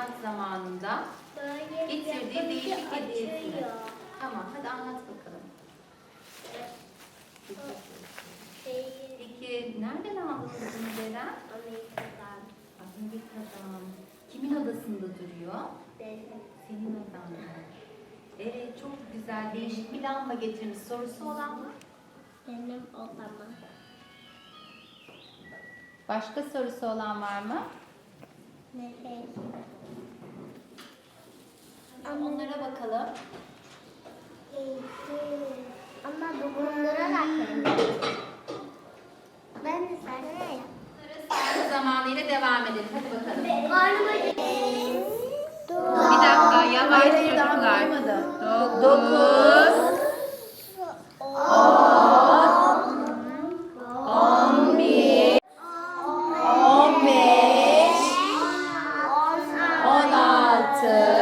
anlat zamanında. Böyle Getirdiği değişik hediyesini. Tamam hadi anlat bakalım. Şeyi Peki nereden aldınız bunu Ceren? Amerika'dan Amerika'dan. Kimin odasında duruyor? dedim. Senin odanda. Evet çok güzel değişik bir lamba getirmiş. Sorusu olan mı? Benim odama. Başka sorusu olan var mı? Ne ama onlara bakalım. Ama bu bunlara da Ben de sana yap. Zamanıyla devam edelim. Hadi bakalım. Bir dakika yavaş Hayır, hayır, daha çocuklar. bulamadı. Dokuz. 11, 15, 16,